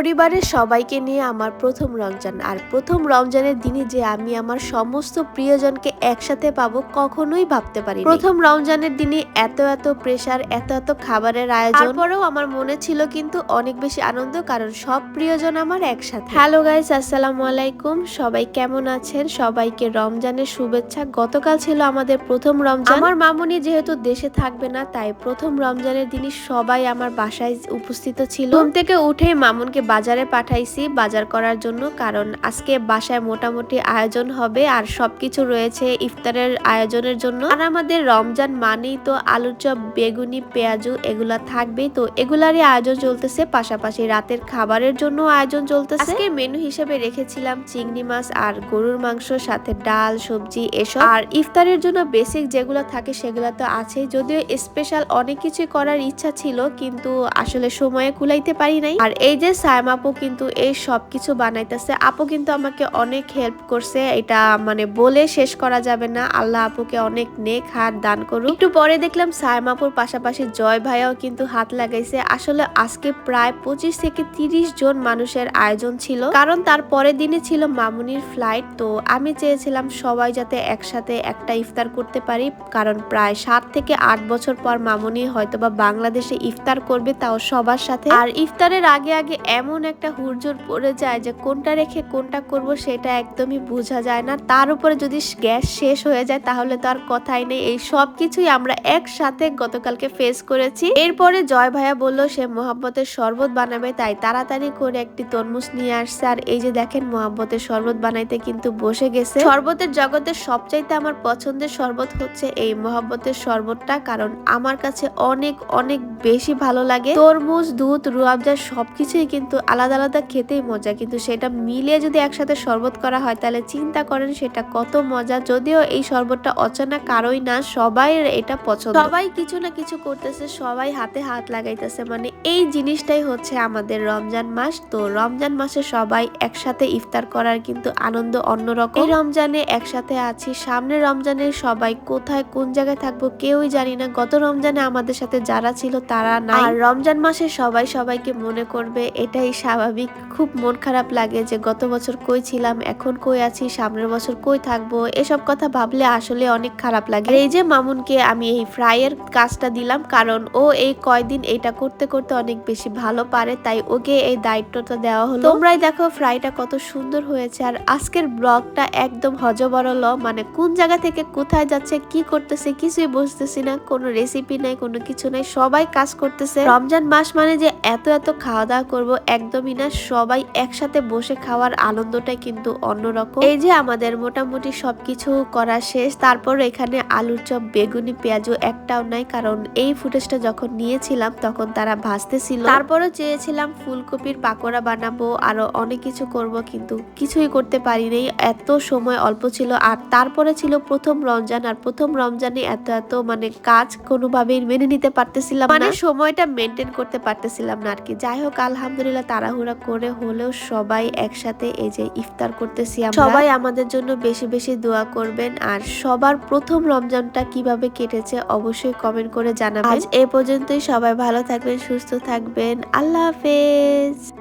পরিবারের সবাইকে নিয়ে আমার প্রথম রমজান। আর প্রথম রমজানের দিনে যে আমি আমার সমস্ত প্রিয়জনকে একসাথে পাবো কখনোই ভাবতে পারি প্রথম রমজানের দিনে এত এত প্রেসার এত এত খাবারের আয়োজন। তারপরেও আমার মনে ছিল কিন্তু অনেক বেশি আনন্দ কারণ সব প্রিয়জন আমার একসাথে। হ্যালো গাইস আসসালামু আলাইকুম। সবাই কেমন আছেন? সবাইকে রমজানের শুভেচ্ছা। গতকাল ছিল আমাদের প্রথম রমজান। আমার মামুনি যেহেতু দেশে থাকবে না, তাই প্রথম রমজানের দিনই সবাই আমার বাসায় উপস্থিত ছিল। ঘুম থেকে উঠে মামুনকে বাজারে পাঠাইছি বাজার করার জন্য, কারণ আজকে বাসায় মোটামুটি আয়োজন হবে আর সবকিছু রয়েছে ইফতারের আয়োজনের জন্য। আর আমাদের রমজান মানেই তো আলুর চপ, বেগুনি, পেঁয়াজু এগুলা থাকবেই তো এগুলারই আয়োজন চলতেছে, পাশাপাশি রাতের খাবারের জন্য আয়োজন চলতেছে। আজকে মেনু হিসেবে রেখেছিলাম চিংড়ি মাছ আর গরুর মাংস, সাথে ডাল, সবজি এসব। আর ইফতারের জন্য বেসিক যেগুলো থাকে সেগুলো তো আছেই যদিও স্পেশাল অনেক কিছু করার ইচ্ছা ছিল, কিন্তু আসলে সময়ে কুলাইতে পারি নাই। আর এই যে সায়ম আপু কিন্তু এই সব কিছু বানাইতেছে। আপু কিন্তু আমাকে অনেক হেল্প করছে। এটা মানে বলে শেষ করা যাবে না। আল্লাহ আপুকে অনেক নেক হাত দান করুক। একটু পরে দেখলাম সায়ম আপুর পাশাপাশি জয় ভাইয়াও কিন্তু হাত লাগাইছে। আসলে আজকে প্রায় পঁচিশ থেকে তিরিশ জন মানুষের আয়োজন ছিল। কারণ তার পরের দিনে ছিল মামুনির ফ্লাইট তো আমি চেয়েছিলাম সবাই যাতে একসাথে একটা ইফতার করতে পারি। কারণ প্রায় সাত থেকে আট বছর পর মামুনি হয়তোবা বাংলাদেশে ইফতার করবে তাও সবার সাথে। আর ইফতারের আগে আগে এমন একটা হুড়জোড় পড়ে যায় যে কোনটা রেখে কোনটা করব সেটা একদমই বোঝা যায় না। তার উপরে যদি গ্যাস শেষ হয়ে যায় তাহলে তো আর কথাই নেই। এই সব কিছুই আমরা একসাথে গতকালকে ফেস করেছি। এরপরে জয় ভাইয়া বলল, সে মোহাব্বতের শরবত বানাবে, তাই তাড়াতাড়ি করে একটি তরমুজ নিয়ে আসছে। আর এই যে দেখেন, মোহাব্বতের শরবত বানাইতে কিন্তু বসে গেছে। শরবতের জগতের সবচাইতে আমার পছন্দের শরবত হচ্ছে এই মোহাব্বতের শরবতটা, কারণ আমার কাছে অনেক অনেক বেশি ভালো লাগে। তরমুজ, দুধ রুয়াবজা সবকিছুই কিন্তু আলাদা আলাদা খেতেই মজা। কিন্তু সেটা মিলিয়ে যদি একসাথে শরবত করা হয় তাহলে চিন্তা করেন সেটা কত মজা। যদিও এই শরবতটা অচেনা কারোই না সবাই এটা পছন্দ। সবাই কিছু না কিছু করতেছে সবাই হাতে হাত লাগাইতেছে। মানে এই জিনিসটাই হচ্ছে আমাদের রমজান মাস। তো রমজান মাসে সবাই একসাথে ইফতার করার কিন্তু আনন্দ অন্যরকম। এই রমজানে একসাথে আছি। সামনে রমজানে সবাই কোথায় কোন জায়গায় থাকব কেউই জানি না। গত রমজানে আমাদের সাথে যারা ছিল তারা না আর রমজান মাসে সবাই সবাইকে মনে করবে এটাই স্বাভাবিক। খুব মন খারাপ লাগে যে গত বছর কই ছিলাম, এখন কই আছি, সামনের বছর কই থাকব, এসব কথা ভাবলে আসলে অনেক খারাপ লাগে। এই যে মামুনকে আমি এই ফ্রাইয়ের কাজটা দিলাম, কারণ ও এই কয়দিন এটা করতে করতে অনেক বেশি ভালো পারে, তাই ওকে এই দায়িত্বটা দেওয়া হলো। তোমরাই দেখো ফ্রাইটা কত সুন্দর হয়েছে, আর আজকের ব্লগটা একদম হজবরল মানে কোন জায়গা থেকে কোথায় যাচ্ছে, কি করতেছে কিছুই বুঝতেছি না, কোনো রেসিপি নাই, কোনো কিছু নাই, সবাই কাজ করতেছে। রমজান মাস মানে যে এত এত খাওয়া দাওয়া করব একদমই না, সবাই একসাথে বসে খাওয়ার আনন্দটাই কিন্তু অন্যরকম। এই যে আমাদের মোটামুটি সবকিছু করা শেষ, তারপর এখানে আলুর চপ, বেগুনি, পেঁয়াজও একটাও নাই, কারণ এই ফুটেজটা যখন নিয়েছিলাম তখন তারা ভাজতেছিল। তারপরও চেয়েছিলাম ফুলকপির পাকোড়া বানাবো, আরও অনেক কিছু করব, কিন্তু কিছুই করতে পারিনি। এত সময় অল্প ছিল, আর তারপরে ছিল প্রথম রমজান, আর প্রথম রমজানে এত এত মানে কাজ কোনোভাবেই মেনে নিতে পারতেছিলাম মানে সময়টা মেনটেন করতে পারতেছিলাম না আর কি। যাই হোক, আলহামদুলিল্লাহ তাড়াহুড়া করে হলেও সবাই একসাথে এই যে ইফতার করতেছি সবাই আমাদের জন্য বেশি বেশি দোয়া করবেন আর সবার প্রথম রমজানটা কীভাবে কেটেছে অবশ্যই কমেন্ট করে জানাবেন। আজ এ পর্যন্তই সবাই ভালো থাকবেন সুস্থ থাকবেন। আল্লাহ হাফেজ।